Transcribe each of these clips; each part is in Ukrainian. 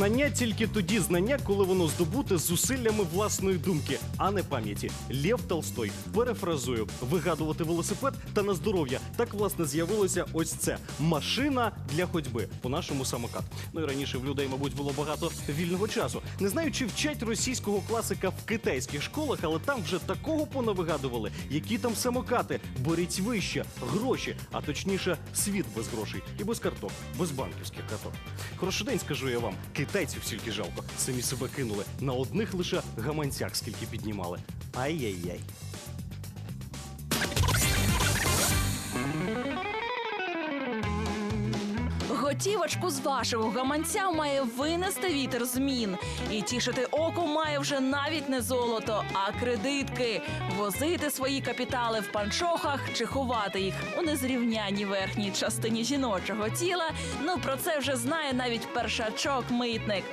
Знання тільки тоді знання, коли воно здобуте зусиллями власної думки, а не пам'яті. Лєв Толстой перефразую вигадувати велосипед та на здоров'я. Так власне з'явилося ось це машина для ходьби. По нашому самокат. Ну і раніше в людей, мабуть, було багато вільного часу. Не знаю, чи вчать російського класика в китайських школах, але там вже такого понавигадували, які там самокати, боріть вище, гроші, а точніше, світ без грошей і без карток, без банківських карток. Хороший день, скажу я вам. Китайців стільки жалко. Самі себе кинули на одних лише гаманцях, скільки піднімали. Ай-яй-яй. Готівочку з вашого гаманця має винести вітер змін. І тішити око має вже навіть не золото, а кредитки. Возити свої капітали в панчохах чи ховати їх у незрівняній верхній частині жіночого тіла. Ну про це вже знає навіть першачок-митник.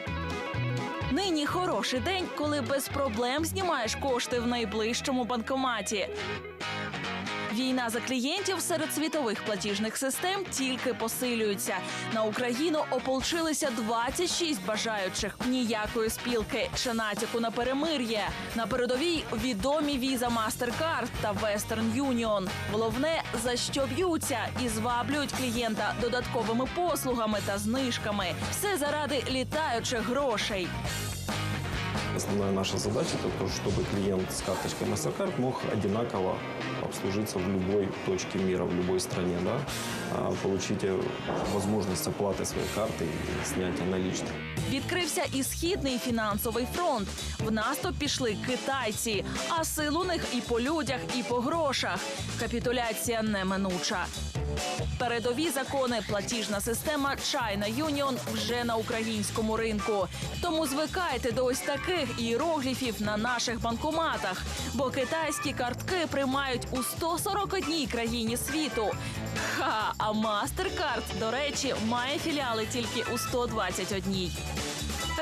Нині хороший день, коли без проблем знімаєш кошти в найближчому банкоматі. Війна за клієнтів серед світових платіжних систем тільки посилюється. На Україну ополчилися 26 бажаючих. Ніякої спілки чи натяку на перемир'я. На передовій відомі віза MasterCard та Western Union. Головне за що б'ються і зваблюють клієнта додатковими послугами та знижками. Все заради літаючих грошей. Основная наша задача это то, чтобы клиент с MasterCard мог одинаково обслужиться в любой точке мира, в любой стране, да, а, получить э, возможность оплаты своей карты и снятия наличных. Відкрився і східний фінансовий фронт. В наступ пішли китайці, а сил у них і по людях, і по грошах. Капітуляція неминуча. Передові закони платіжна система China Union вже на українському ринку. Тому звикайте до ось таких іерогліфів на наших банкоматах, бо китайські картки приймають у 141 країні світу. Ха, а MasterCard, до речі, має філіали тільки у 121.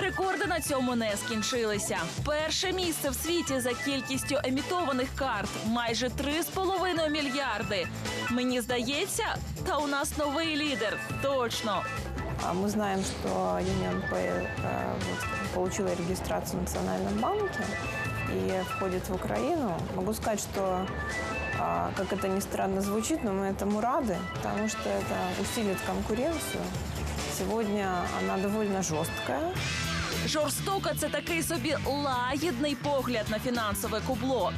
Рекорди на цьому не скінчилися. Перше місце в світі за кількістю емітованих карт майже 3,5 мільярди. Мені здається, та у нас новий лідер. Точно. Мы знаем, что UnionPay э, вот, получила регистрацию в Национальном банке и входит в Украину. Могу сказать, что, как это ни странно звучит, но мы этому рады, потому что это усилит конкуренцию. Сегодня она довольно жесткая. Жорстока це такий собі лагідний погляд на фінансове кубло.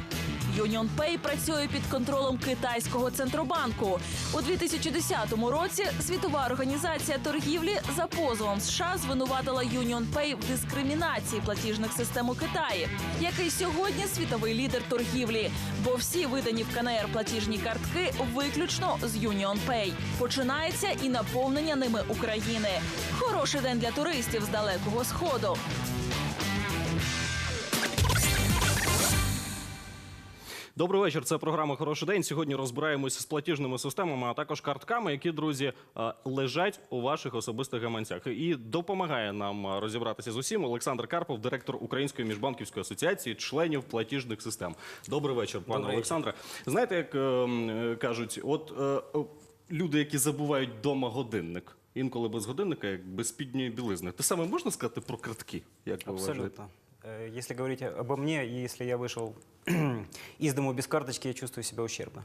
UnionPay працює під контролем китайського центробанку. У 2010 році світова організація торгівлі за позовом США звинуватила UnionPay в дискримінації платіжних систем у Китаї, який сьогодні світовий лідер торгівлі. Бо всі видані в КНР платіжні картки виключно з UnionPay. Починається і наповнення ними України. Хороший день для туристів з далекого сходу. Добрий вечір. Це програма Хороший день. Сьогодні розбираємося з платіжними системами, а також картками, які друзі е, лежать у ваших особистих гаманцях. І допомагає нам е, розібратися з усім Олександр Карпов, директор Української міжбанківської асоціації членів платіжних систем. Добрий вечір, пане Олександре. Знаєте, як е, кажуть, от е, люди, які забувають вдома годинник. Інколи без годинника, як без спідньої білизни. Те саме можна сказати про картки? Як ви? Абсолютно. Э, Если говорить обо мне, если я вышел из дому без карточки, я чувствую себя ущербно.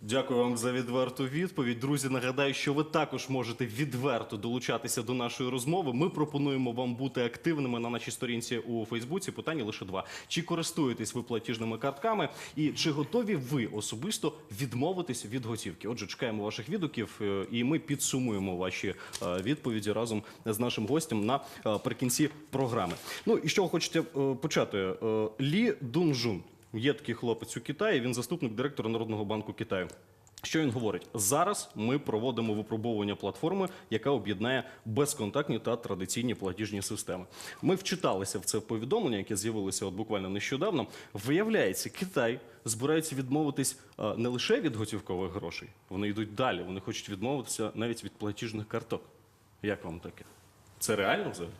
Дякую вам за відверту відповідь. Друзі, нагадаю, що ви також можете відверто долучатися до нашої розмови. Ми пропонуємо вам бути активними на нашій сторінці у Фейсбуці. Питання лише два: чи користуєтесь ви платіжними картками, і чи готові ви особисто відмовитись від готівки? Отже, чекаємо ваших відгуків, е, і ми підсумуємо ваші е, відповіді разом з нашим гостем на е, програми. Ну і що хочете почати? Лі Дунжун. Є такий хлопець у Китаї, він заступник директора Народного банку Китаю. Що він говорить? Зараз ми проводимо випробовування платформи, яка об'єднає безконтактні та традиційні платіжні системи. Ми вчиталися в це повідомлення, яке з'явилося от буквально нещодавно. Виявляється, Китай збирається відмовитись е, не лише від готівкових грошей, вони йдуть далі. Вони хочуть відмовитися навіть від платіжних карток. Як вам таке? Це реально взагалі?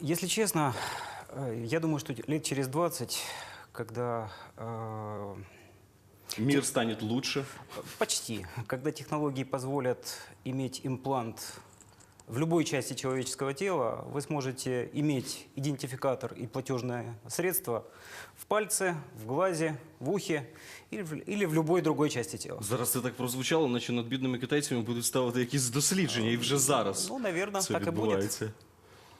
Если честно, э, я думаю, что лет через 20, когда э, Мір стане лучше. почти, когда технологии позволят иметь имплант в любой части человеческого тела вы сможете иметь идентификатор и платежное средство в пальце, в глазе, в ухе или в, или в любой другой части тела. Зараз це так прозвучало, наче над бідними китайцями будуть ставити якісь дослідження, і вже зараз Ну, наверное, це так и будет. відбувається.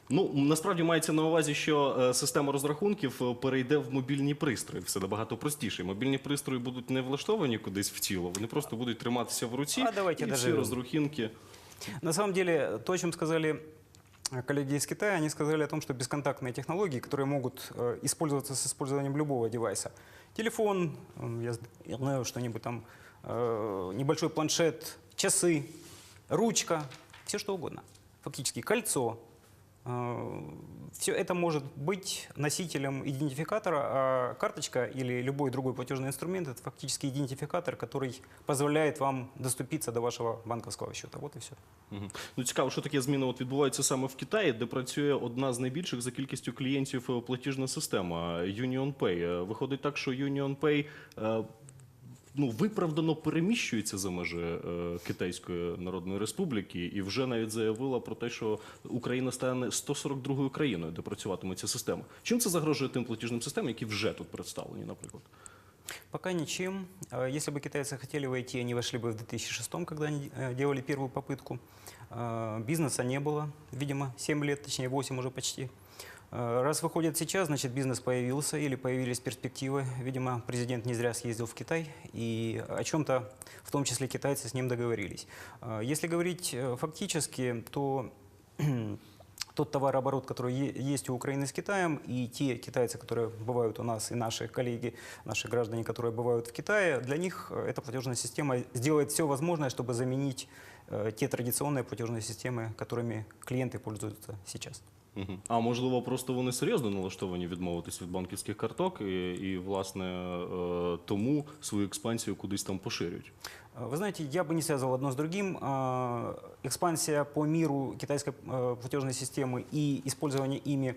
Ну насправді мається на увазі, що е, система розрахунків е, перейде в мобільні пристрої. Все набагато простіше. Мобільні пристрої будуть не влаштовані кудись в тіло, вони просто будуть триматися в руці. А давайте і всі доживем. розрахунки. На самом деле, то, о чем сказали э, коллеги из Китая, они сказали о том, что бесконтактные технологии, которые могут э, использоваться с использованием любого девайса, телефон, м, я, з- я знаю, что-нибудь там, э, небольшой планшет, часы, ручка, все что угодно, фактически кольцо, все это может быть носителем идентификатора, а карточка или любой другой платежный инструмент – это фактически идентификатор, который позволяет вам доступиться до вашего банковского счета. Вот и все. Мгм. Ну цікаво, що таке зміни от відбуваються саме в Китаї, де працює одна з найбільших за кількістю клієнтів е, платіжна система UnionPay. Е, Виходить так, що UnionPay е, ну, виправдано переміщується за межі е, Китайської Народної Республіки і вже навіть заявила про те, що Україна стане 142-ю країною, де працюватиме ця система. Чим це загрожує тим платіжним системам, які вже тут представлені, наприклад? Пока ничем. А Если бы китайцы хотели войти, они вошли бы в 2006, когда они э, делали первую попытку. А, Бизнеса не было, видимо, 7 лет, точнее 8 уже почти. А, Раз выходит сейчас, значит бизнес появился или появились перспективы. Видимо, президент не зря съездил в Китай и о чем-то, в том числе китайцы, с ним договорились. А, Если говорить э, фактически, то тот товарооборот, который есть у Украины с Китаем, и те китайцы, которые бывают у нас, и наши коллеги, наши граждане, которые бывают в Китае, для них э, эта платежная система сделает все возможное, чтобы заменить э, те традиционные платежные системы, которыми клиенты пользуются сейчас. Мгм. А можливо, просто вони серйозно налаштовані відмовитись від банківських карток і, і власне, е, тому свою експансію кудись там поширюють. Э, Вы знаете, я бы не связывал одно с другим. А, Экспансия по миру китайской э, платежной системы и использование ими э,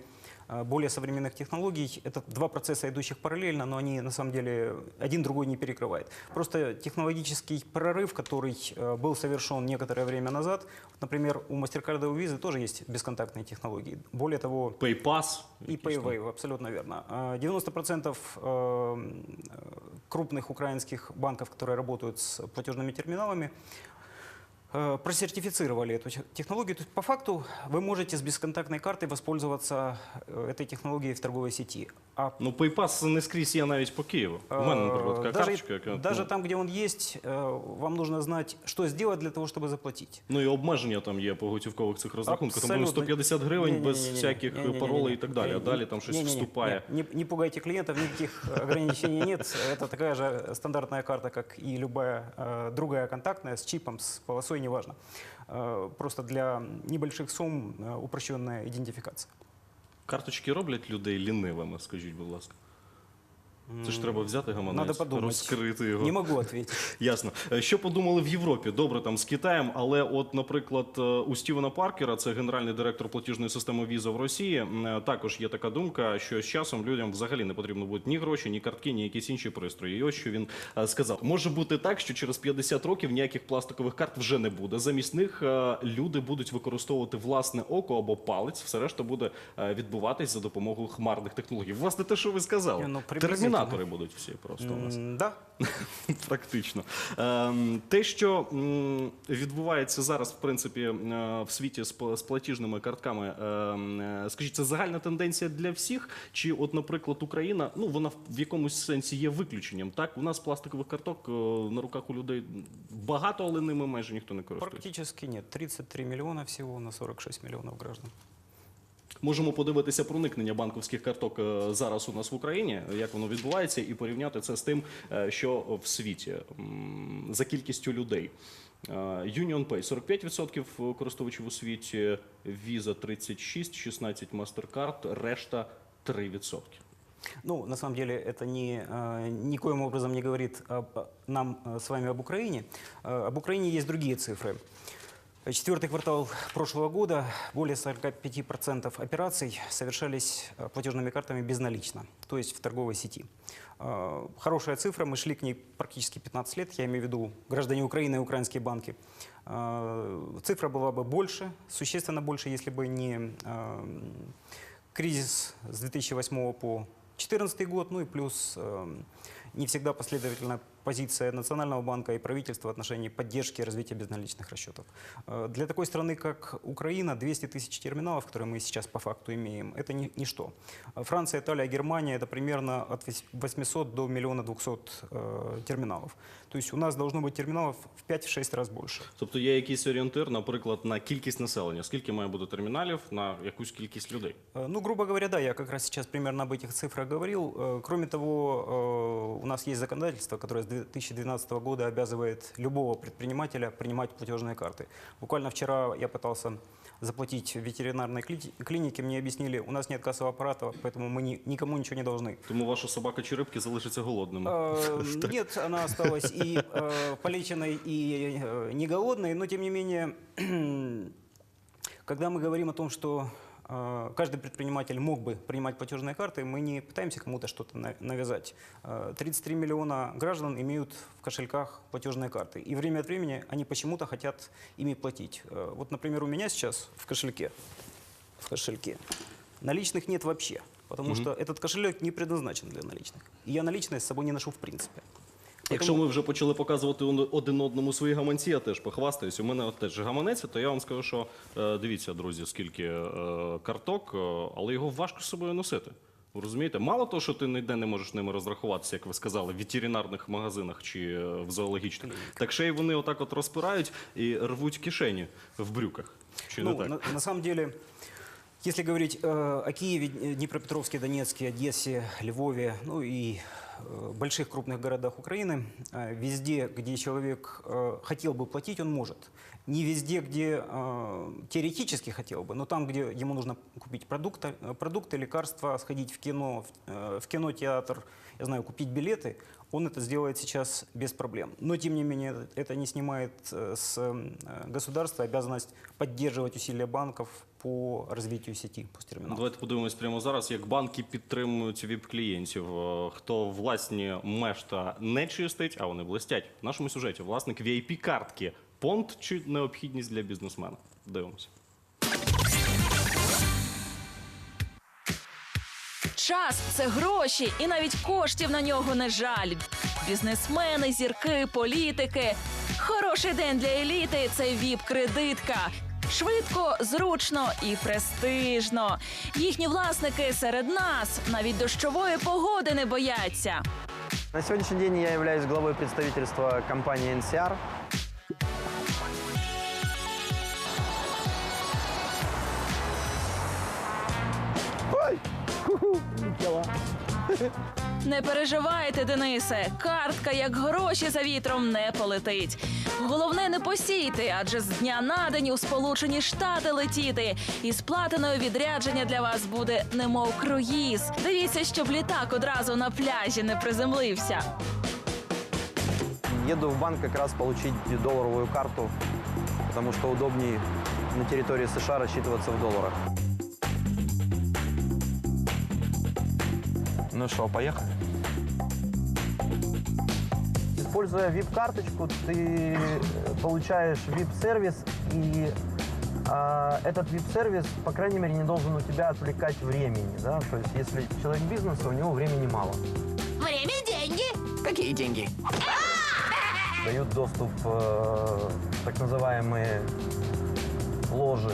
более современных технологий – это два процесса, идущих параллельно, но они на самом деле один другой не перекрывает. Просто технологический прорыв, который э, был совершен некоторое время назад, например, у MasterCard и у Visa тоже есть бесконтактные технологии. Более того, PayPass. и. PayWave, абсолютно верно. А, 90% э, крупных украинских банков, которые работают с платежными терминалами, просертифицировали эту тех- технологию. То есть по факту вы можете с бесконтактной картой воспользоваться э, этой технологией в торговой сети. А Ну, PayPass не скрізь є навіть по Києву. У мене, наприклад, така э, даже, карточка, яка даже ну, там, где он есть, э, вам нужно знать, что сделать для того, чтобы заплатить. ну і обмеження там є по готівкових цих розрахунках. Там було Абсолютно. 150 гривень без Не-не-не-не. всяких Не-не-не-не. паролей і так далі. А Не- далі там щось не-не-не. вступає. Не, не пугайте клиентов, никаких ограничений нет. Это такая же стандартная карта, как и любая э, другая контактная, с чипом, с полосой, неважно. важно. Просто для небольших сумм э, упрощенная идентификация. Карточки роблять людей лінивими, скажіть, будь ласка. Це ж треба взяти гаманець, Надо розкрити його. Не могу ответить. Ясно. Е, Що подумали в Європі? Добре, там з Китаєм, але от, наприклад, е, у Стівена Паркера, це генеральний директор платіжної системи Віза в Росії, е, також є така думка, що з часом людям взагалі не потрібно будуть ні гроші, ні картки, ні якісь інші пристрої. І ось що він сказав: може бути так, що через 50 років ніяких пластикових карт вже не буде. Замість них люди будуть використовувати власне око або палець. Все решта буде відбуватись за допомогою хмарних технологій. Власне, те, що ви сказали, Ну, термінатори будуть всі просто у нас. Да, Практично. Ем, Те, що відбувається зараз, в принципі, е, в світі з платіжними картками, ем, е, скажіть, це загальна тенденція для всіх? Чи, от, наприклад, Україна, ну вона в- якомусь сенсі є виключенням? Так, у нас пластикових карток е, на руках у людей багато, але ними майже ніхто не користується. практически нет. 33 миллиона всего на 46 миллионов граждан Можемо подивитися проникнення банківських карток е, зараз у нас в Україні, як воно відбувається, і порівняти це з тим, е, що в світі м, за кількістю людей. Е, UnionPay 45% користувачів у світі, Visa 36, 16 MasterCard, решта 3%. Ну, на самом деле, это не, э, никоим образом не говорит об- нам э, с вами об Украине. Э, Об Украине есть другие цифры. Четвертый квартал прошлого года более 45% операций совершались э, платежными картами безналично, то есть в торговой сети. Э, Хорошая цифра, мы шли к ней практически 15 лет, я имею в виду граждане Украины и украинские банки. Э, Цифра была бы больше, существенно больше, если бы не кризис с 2008 по 2014 год, ну и плюс не всегда последовательная позиция Национального банка и правительства в отношении поддержки и развития безналичных расчетов. Э, Для такой страны, как Украина, 200 тысяч терминалов, которые мы сейчас по факту имеем, это ни- ничто. А Франция, Италия, Германия – это примерно от вось- 800 до миллиона 200 э, терминалов. То есть у нас должно быть терминалов в 5-6 раз больше. Тобто є якийсь орієнтир, наприклад, на кількість населення. Скільки має бути терміналів на якусь кількість людей? Э, Ну, грубо говоря, да, я как раз сейчас примерно об этих цифрах говорил. Э, Кроме того, э, у нас есть законодательство, которое с 2012 года обязывает любого предпринимателя принимать платежные карты. Буквально вчера я пытался заплатить в ветеринарной кли- клинике, мне объяснили, у нас нет кассового аппарата, поэтому мы ни- никому ничего не должны. Тому ваша собака чи рибки залишиться голодними. Э, Нет, она осталась и э, полеченной, и э, не голодной, но тем не менее, когда мы говорим о том, что э, каждый предприниматель мог бы принимать платежные карты, мы не пытаемся кому-то что-то на- навязать. Э, 33 миллиона граждан имеют в кошельках платежные карты, и время от времени они почему-то хотят ими платить. Э, Вот, например, у меня сейчас в кошельке, в кошельке наличных нет вообще, потому что этот кошелек не предназначен для наличных. И я наличные с собой не ношу в принципе. Якщо ми вже почали показувати один одному свої гаманці, я теж похвастаюсь. У мене от теж гаманець, то я вам скажу, що е, дивіться, друзі, скільки е, карток, е, але його важко з собою носити. Ви розумієте? Мало того, що ти ніде не можеш ними розрахуватися, як ви сказали, в ветеринарних магазинах чи е, в зоологічних, так ще й вони отак от розпирають і рвуть кишені в брюках. Чи не Ну, так? на, на самом деле, если говорить э, о Киеве, Дне- Днепропетровске, Донецке, Одессе, Львове, ну и больших крупных городах Украины, э, везде, где человек э, хотел бы платить, он может. Не везде, где э, теоретически хотел бы, но там, где ему нужно купить продукты, э, продукты лекарства, сходить в кино, в, э, в кинотеатр, я знаю, купить билеты, он это сделает сейчас без проблем. Но, тем не менее, это- это не снимает э, с э, государства обязанность поддерживать усилия банков по развитию сети посттерминалов. Давайте подивимось прямо зараз, як банки підтримують віп-клієнтів. Е, Хто власні мешта не чистить, а вони блистять. В нашому сюжеті власник VIP-картки. Понт чи необхідність для бізнесмена? Дивимося. Час це гроші, і навіть коштів на нього не жаль. Бізнесмени, зірки, політики. Хороший день для еліти це віп-кредитка. Швидко, зручно і престижно. Їхні власники серед нас навіть дощової погоди не бояться. На сегодняшний день я являюсь главой представительства компании NCR. Не переживайте, Денисе, картка як гроші за вітром не полетить. Головне не посійте, адже з дня на день у Сполучені Штати летіти. І з платиною відрядження для вас буде немов круїз. Дивіться, щоб літак одразу на пляжі не приземлився. Еду в банк как раз получить долларовую карту, потому что удобнее на территории США рассчитываться в долларах. Ну что, поехали? Используя VIP-карточку, ты э, получаешь VIP-сервис, и а, этот VIP-сервис, по крайней мере, не должен у тебя отвлекать времени. Да? То есть, если человек бизнеса, у него времени мало. Время – деньги. Какие деньги? дают доступ э, так называемые ложи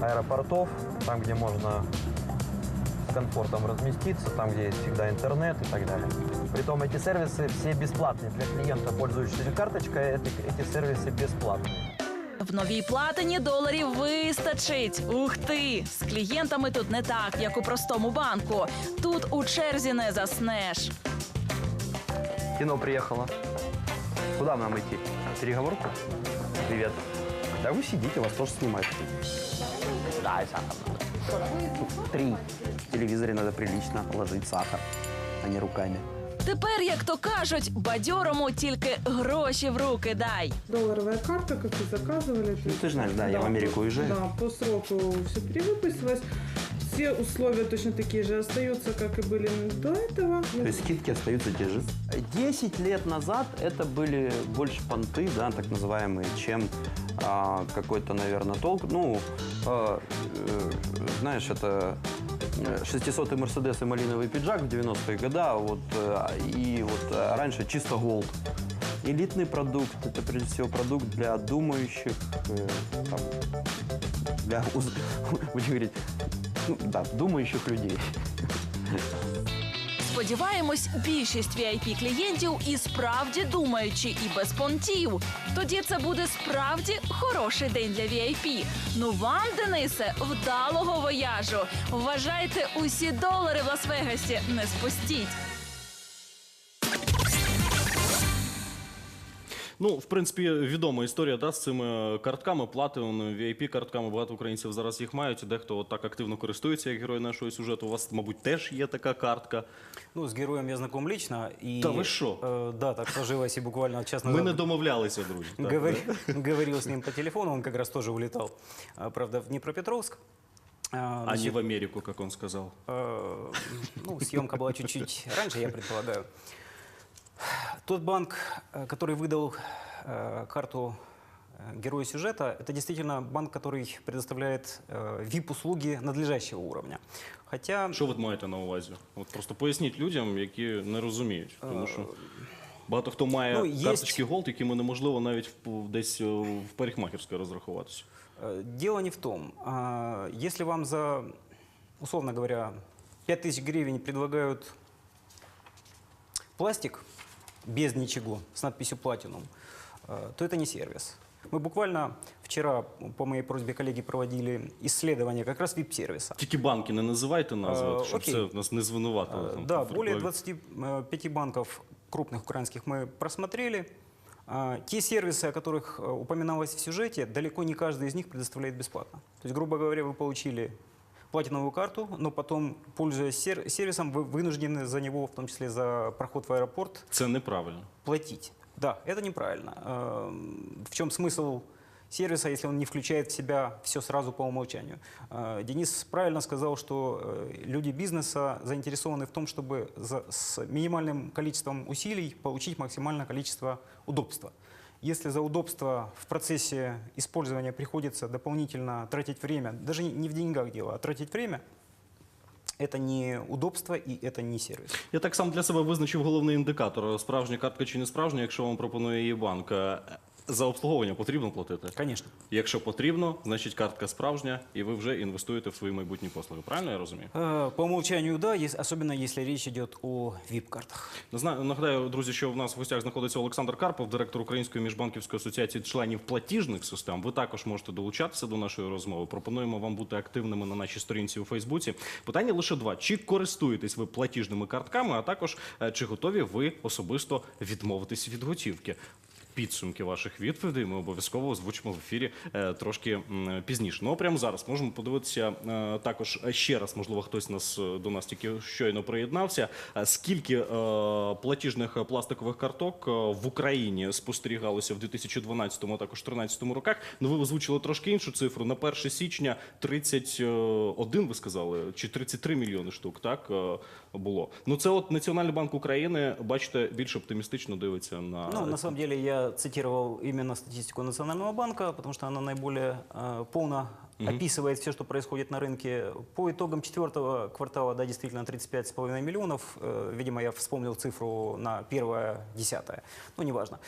аэропортов, там, где можно комфортом разместиться, там, где есть всегда интернет и так далее. Притом эти сервисы все бесплатные для клиента, пользующегося карточкой, эти, эти сервисы бесплатные. В новій платині доларів вистачить. Ух ти! З клієнтами тут не так, як у простому банку. Тут у черзі не заснеш. Кино приехало. Куда нам идти? Переговорку? Привет. Да вы сидите, вас тоже снимают. Да, и сахар надо. Три. В телевизоре надо прилично ложить сахар, а не руками. Тепер, як то кажуть, бадьорому тільки гроші в руки дай. Долларовая карта, как и заказывали. есть, ты же знаешь, да, я в Америку по- уезжаю. Да, по сроку все перевыпустилось. Все условия точно такие же остаются, как и были до этого. То есть скидки остаются те же. 10 лет назад это были больше понты, да, так называемые, чем а, какой-то, наверное, толк. Ну, а, э, знаешь, это э, 600-й Мерседес и малиновый пиджак в 90-е годы, а вот, э, и вот э, раньше чисто голд. Элитный продукт – это прежде всего продукт для думающих, э, там, для, будем говорить, ну, да, думающих людей. Сподіваємось, більшість vip клієнтів і справді думаючи і без понтів. Тоді це буде справді хороший день для VIP. Ну вам, Денисе, вдалого вояжу. Вважайте, усі долари в Лас-Вегасі не спустіть. Ну, в принципі, відома історія да, з цими картками, платинами, VIP-картками. Багато українців зараз їх мають. Дехто от так активно користується, як герой нашого сюжету. У вас, мабуть, теж є така картка. Ну, с героем я знаком лично. И, Да вы шо? э, да, так сложилось и буквально час Ми назад не домовлялися, друзі. Так, говори- говорил с ним по телефону, он как раз тоже улетал, а, правда, в Днепропетровск. А, А не значит, в Америку, як він сказав. Э, ну, съемка была чуть-чуть раньше, я предполагаю. Тот банк, э, который выдал э, карту э, герою сюжета, это действительно банк, который предоставляет э, VIP-услуги надлежащего уровня. Хотя... Що ви маєте на увазі? От просто поясніть людям, які не розуміють. Тому що багато хто має ну, є- карточки Gold, якими неможливо навіть в- десь е, в парикмахерській розрахуватися. Э, Дело не в том. а, Если вам за, условно говоря, 5000 гривен предлагают пластик без ничего, с надписью «Платинум», э, то это не сервис. Мы буквально вчера по моей просьбе коллеги проводили исследование как раз вип-сервиса. Тільки банки не називайте назви, Е, щоб окей. це нас не звинуватило. Э, там, Да, в более рекламі. 25 банков крупных украинских мы просмотрели. А, Те сервисы, о которых э, упоминалось в сюжете, далеко не каждый из них предоставляет бесплатно. То есть, грубо говоря, вы получили платиновую карту, но потом, пользуясь сер- сервисом, вы вынуждены за него, в том числе за проход в аэропорт, Це неправильно. платить. Да, это неправильно. Эм, В чем смысл сервиса, если он не включает в себя все сразу по умолчанию? Э, Денис правильно сказал, что э, люди бизнеса заинтересованы в том, чтобы за- с минимальным количеством усилий получить максимальное количество удобства. Если за удобство в процессе использования приходится дополнительно тратить время, даже не- в деньгах дело, а тратить время, это не удобство и это не сервис. Я так сам для себе визначив головний індикатор: справжня картка чи не справжня, якщо вам пропонує її банк. За обслуговування потрібно платити. Конечно. Якщо потрібно, значить картка справжня, і ви вже інвестуєте в свої майбутні послуги. Правильно я розумію? Э, По умолчанию, да, ес- особенно если речь идет о VIP-картах. Зна- Нагадаю, друзі, що в нас в гостях знаходиться Олександр Карпов, директор Української міжбанківської асоціації членів платіжних систем. Ви також можете долучатися до нашої розмови. Пропонуємо вам бути активними на нашій сторінці у Фейсбуці. Питання лише два: чи користуєтесь ви платіжними картками, а також е, чи готові ви особисто відмовитись від готівки? Підсумки ваших відповідей ми обов'язково озвучимо в ефірі е, трошки пізніше. Ну а прямо зараз можемо подивитися е, також ще раз. Можливо, хтось нас е, до нас тільки щойно приєднався. Е, Скільки е, платіжних е, пластикових карток е, в Україні спостерігалося в 2012, а також 2013 роках? Ну ви озвучили трошки іншу цифру. На 1 січня 31, ви сказали, чи 33 мільйони штук. Так е, було. Ну це от Національний банк України, бачите, більш оптимістично дивиться на Ну, на самом деле я цитировал именно статистику Национального банка, потому что она наиболее э, полно описывает все, что происходит на рынке. По итогам четвертого квартала, да, действительно 35,5 миллионов. Э, видимо, я вспомнил цифру на первое десятое. Ну, неважно.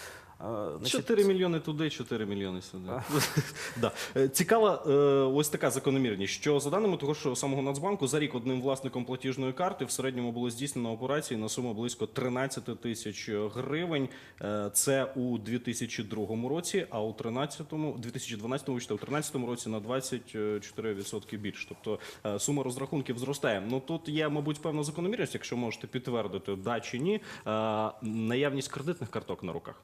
Э, 4 мільйони туди, 4 мільйони сюди. да. Е, Цікава е, ось така закономірність, що за даними того ж самого Нацбанку, за рік одним власником платіжної карти в середньому було здійснено операцій на суму близько 13 тисяч гривень. Е, Це у 2002 році, а у 13-му, 2012 вибачте, у 13 році на 24% більше. Тобто сума розрахунків зростає. Ну тут є, мабуть, певна закономірність, якщо можете підтвердити, да чи ні, наявність кредитних карток на руках.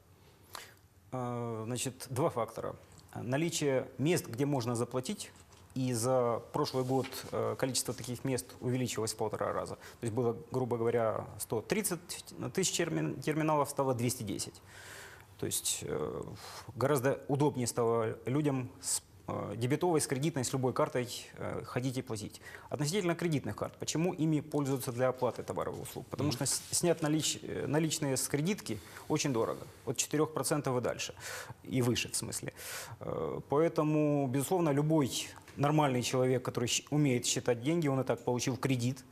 Э, значит, два фактора. Наличие мест, где можно заплатить, И за прошлый год э, количество таких мест увеличилось в полтора раза. То есть было, грубо говоря, 130 тысяч термин- терминалов, стало 210. То есть э, гораздо удобнее стало людям с э, дебетовой, с кредитной, с любой картой э, ходить и платить. Относительно кредитных карт, почему ими пользуются для оплаты товаров и услуг? Потому что снять налич- э, наличные с кредитки очень дорого, от 4% и дальше, и выше в смысле. Э, Поэтому, безусловно, любой нормальный человек, который умеет считать деньги, он и так получил кредит,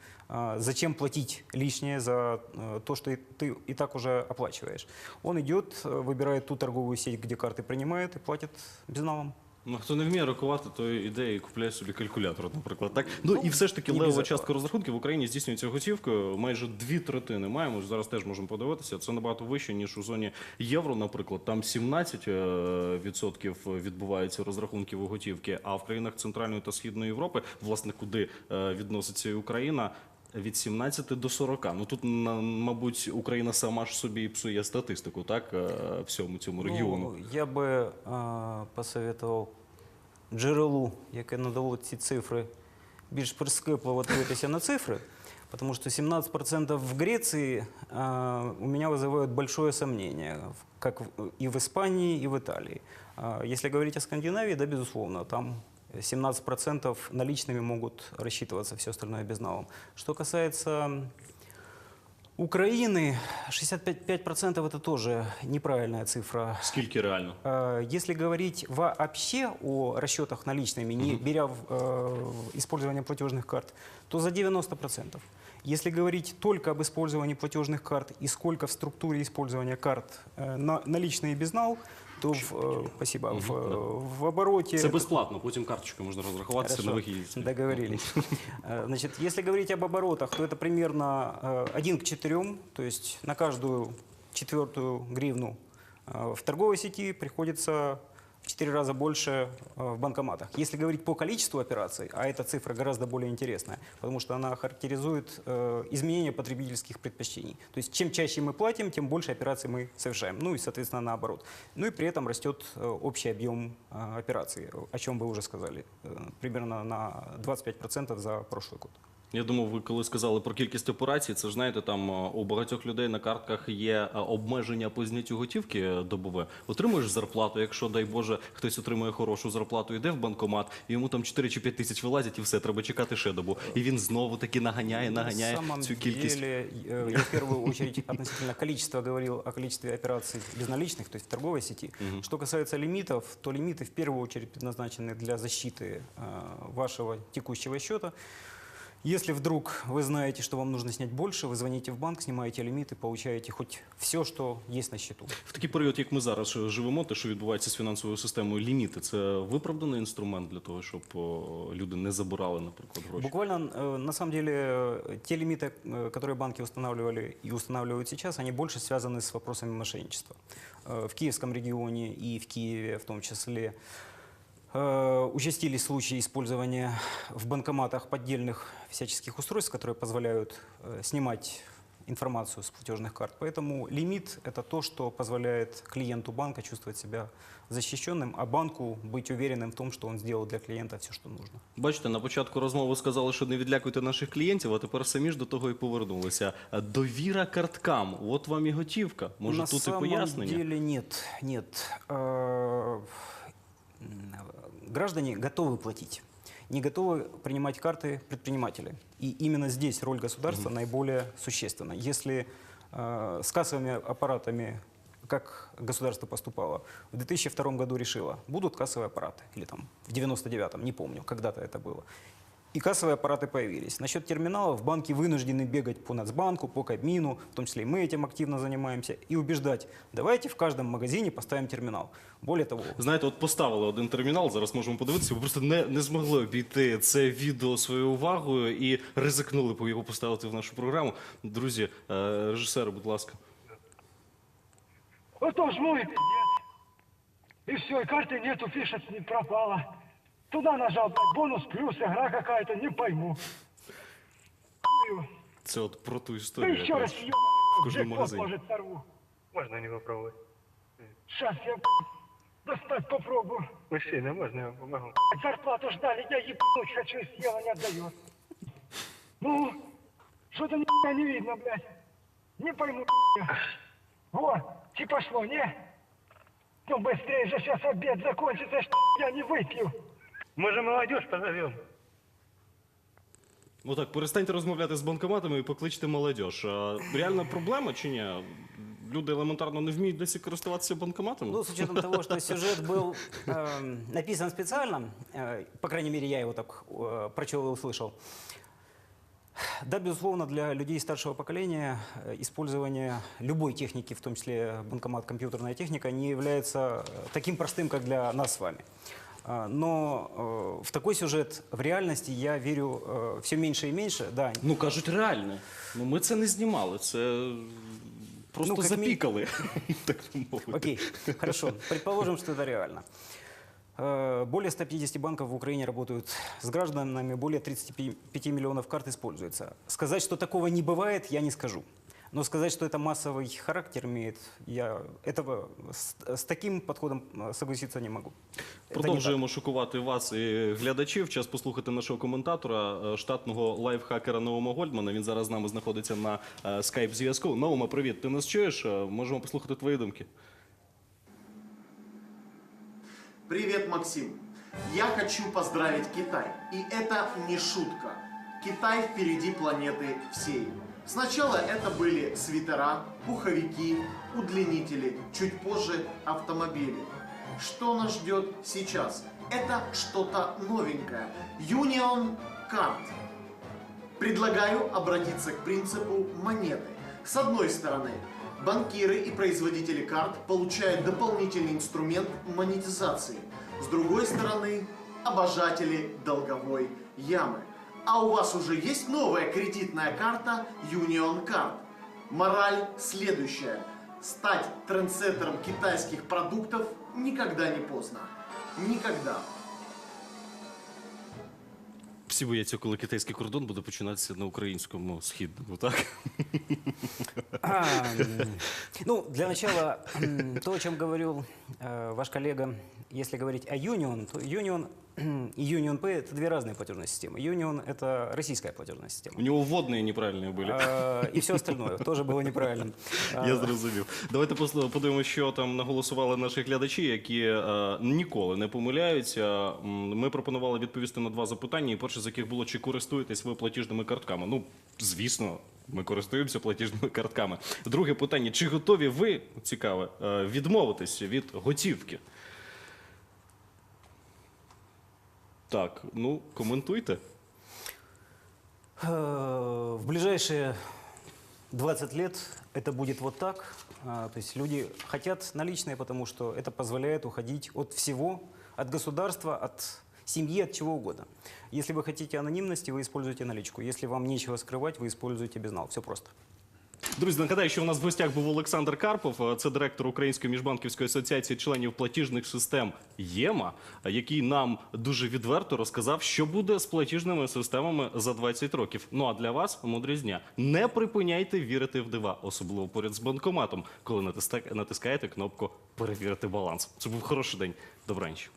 Зачем платить лишнее за э, то, что ты и так уже оплачиваешь? Он идет, э, выбирает ту торговую сеть, где карты принимает, и платит безналом. Ну, хто не вміє рахувати, той іде і купляє собі калькулятор, наприклад. Так? Ну, Ну, і все ж таки левова частка розрахунків в Україні здійснюється готівкою. Майже дві третини маємо. Зараз теж можемо подивитися. Це набагато вище, ніж у зоні євро, наприклад. Там 17% е, відбувається розрахунків у готівки, а в країнах Центральної та Східної Європи, власне, куди е, відноситься і Україна Від 17 до 40. Ну тут, на- мабуть, Україна сама ж собі і псує статистику, так, е, всьому цьому регіону. Ну, я би е, посоветував джерелу, яке надало ці цифри, більш прискіпливо дивитися на цифри, потому что 17% в Греции э, у меня вызывают большое сомнение, в- как в- и в Испании, и в Италии. А Если говорить о Скандинавии, да, безусловно, там 17% наличными могут рассчитываться, все остальное безналом. Что касается Украины, 65% это тоже неправильная цифра. Скільки реально? Э, Если говорить вообще о расчетах наличными, не беря в, э, использование платежных карт, то за 90%. Если говорить только об использовании платежных карт и сколько в структуре использования карт э, на, наличные и безнал, то в, э, спасибо, в, э, в обороте... Це безплатно, потім карточкою можна розрахуватися на Хорошо, вихід. договорились. Э, Значит, если говорить об оборотах, то это примерно э, 1 к 4, то есть на каждую четвертую гривну э, в торговой сети приходится 4 раза больше э, в банкоматах. Если говорить по количеству операций, а эта цифра гораздо более интересная, потому что она характеризует э, изменение потребительских предпочтений. То есть чем чаще мы платим, тем больше операций мы совершаем. Ну и, соответственно, наоборот. Ну и при этом растет э, общий объем операций, о чем вы уже сказали, примерно на 25% за прошлый год. Я думав, ви коли сказали про кількість операцій, це ж знаєте, там е, у багатьох людей на картках є е, обмеження по зняттю готівки е, добове. Отримуєш зарплату, якщо, дай Боже, хтось отримує хорошу зарплату, йде в банкомат, і йому там 4 чи 5 тисяч вилазять, і все, треба чекати ще добу. І він знову таки наганяє, наганяє На самом цю кількість. деле, э, я в первую очередь относительно количества говорил о количестве операций безналичных, то есть в торговой сети. Что касается лимитов, то лимиты в первую очередь предназначены для защиты э, вашего текущего счета. Если вдруг вы знаете, что вам нужно снять больше, вы звоните в банк, снимаете лимит и получаете хоть все, что есть на счету. В такий період, як ми зараз живемо, те, що відбувається з фінансовою системою, ліміти це виправданий інструмент для того, щоб о, люди не забирали, наприклад, гроші. Буквально, э, на самом деле, э, те лимиты, э, которые банки устанавливали и устанавливают сейчас, они больше связаны с вопросами мошенничества. Э, В Киевском регионе и в Киеве в том числе э, участились случаи использования в банкоматах поддельных всяческих устройств, которые позволяют э, снимать информацию с платежных карт. Поэтому лимит – это то, что позволяет клиенту банка чувствовать себя защищенным, а банку быть уверенным в том, что он сделал для клиента все, что нужно. Бачите, на початку розмови сказали, що не відлякуйте наших клієнтів, а тепер самі ж до того і повернулися. Е, Довіра карткам. От вам і готівка. Може, На тут і самом пояснення? деле нет, нет. Граждане готовы платить, не готовы принимать карты предприниматели. И именно здесь роль государства наиболее существенна. Если э, с кассовыми аппаратами как государство поступало. В 2002 году решило, будут кассовые аппараты. Или там в 99-м, не помню, когда-то это было И кассовые аппараты появились. Насчет терминалов банки вынуждены бегать по Нацбанку, по Кабмину, в том числе и мы этим активно занимаемся, и убеждать, давайте в каждом магазине поставим терминал. Более того, Знаєте, от поставили один термінал, зараз можемо подивитися. Ви просто не, не змогли обійти це відео своєю увагою і ризикнули по- його поставити в нашу програму. Друзі, е, режисери, будь ласка. Это ж мой пиздец. И все, и карты нету, фиша с ним пропала. Туда нажал, блядь, бонус плюс, игра какая-то, не пойму. Хую. Це от про ту Да історію. еще раз, якраз. ебаный, каждом джекпот, магазине. может, сорву. Можно не попробовать? Сейчас я Достать попробую. Мужчина, можно я вам помогу? Зарплату ждали, я ебнуть хочу, и съела не отдает. Ну, что-то ни не видно, блядь. Не пойму, я. Вот, и пошло, не? Ну, быстрее же сейчас обед закончится, что я не выпью. Может, молодежь позовем? Ну так, перестаньте розмовляти з банкоматами і покличте молодіж. А, реальна проблема чи ні? Люди елементарно не вміють досі користуватися банкоматами? Ну, с учетом того, что сюжет был эм, написан специально, э, по крайней мере, я его так э, прочел и услышал. Да, безусловно, для людей старшего поколения э, использование любой техники, в том числе банкомат, компьютерная техника, не является э, таким простым, как для нас с вами. А, Но э, в такой сюжет в реальности я верю все меньше и меньше. Да, Ну кажуть, реально. Ну ми це не знімали, це просто Ну, як мі- запікали. так мовити. Окей, хорошо. Предположим, что это реально. Э, Более 150 банков в Украине работают с гражданами, более 35 миллионов карт используется. Сказать, что такого не бывает, я не скажу. Но сказать, что это массовый характер имеет, я этого с, с таким подходом э, согласиться не могу. Это не Продовжуємо шокувати вас і глядачів. Час послухати нашого коментатора, е, штатного лайфхакера Наума Гольдмана. Він зараз з нами знаходиться на е, скайп зв'язку. Наума, привіт. Ти нас чуєш? Е, Можемо послухати твої думки. Привет, Максим. Я хочу поздравить Китай. И это не шутка. Китай впереди планеты всей. Сначала это были свитера, пуховики, удлинители, чуть позже автомобили. Что нас ждет сейчас? Это что-то новенькое. Union Card. Предлагаю обратиться к принципу монеты. С одной стороны, банкиры и производители карт получают дополнительный инструмент монетизации. С другой стороны, обожатели долговой ямы. А у вас уже есть новая кредитная карта Union Card. Мораль следующая. Стать трендсеттером китайских продуктов никогда не поздно. Никогда. Всі бояться, коли китайський кордон буде починатися на українському східному, так? А, Ну, для начала, то, о чем говорил э, ваш коллега, если говорить о Union, то Union и Union Pay – это две разные платежные системы. Union – это российская платежная система. У нього водні неправильні були. А, И все остальное тоже было неправильным. А, Я зрозумів. Давайте послу- подивимося, що там наголосували наші глядачі, які е, ніколи не помиляються. М, Ми пропонували відповісти на два запитання. І перше з яких було, чи користуєтесь ви платіжними картками? Ну, звісно, ми користуємося платіжними картками. Друге питання: чи готові ви цікаве е, відмовитися від готівки? Так, ну коментуйте. Э, В ближайшие 20 лет это будет вот так. А, То есть люди хотят наличные, потому что это позволяет уходить от всего, от государства, от семьи, от чего угодно. Если вы хотите анонимности, вы используете наличку. Если вам нечего скрывать, вы используете безнал. Все просто. Друзі, нагадаю, що у нас в гостях був Олександр Карпов, це директор Української міжбанківської асоціації членів платіжних систем ЄМА, який нам дуже відверто розказав, що буде з платіжними системами за 20 років. Ну а для вас мудрість дня. Не припиняйте вірити в дива, особливо поряд з банкоматом, коли натискаєте кнопку перевірити баланс. Це був хороший день. Добраніч.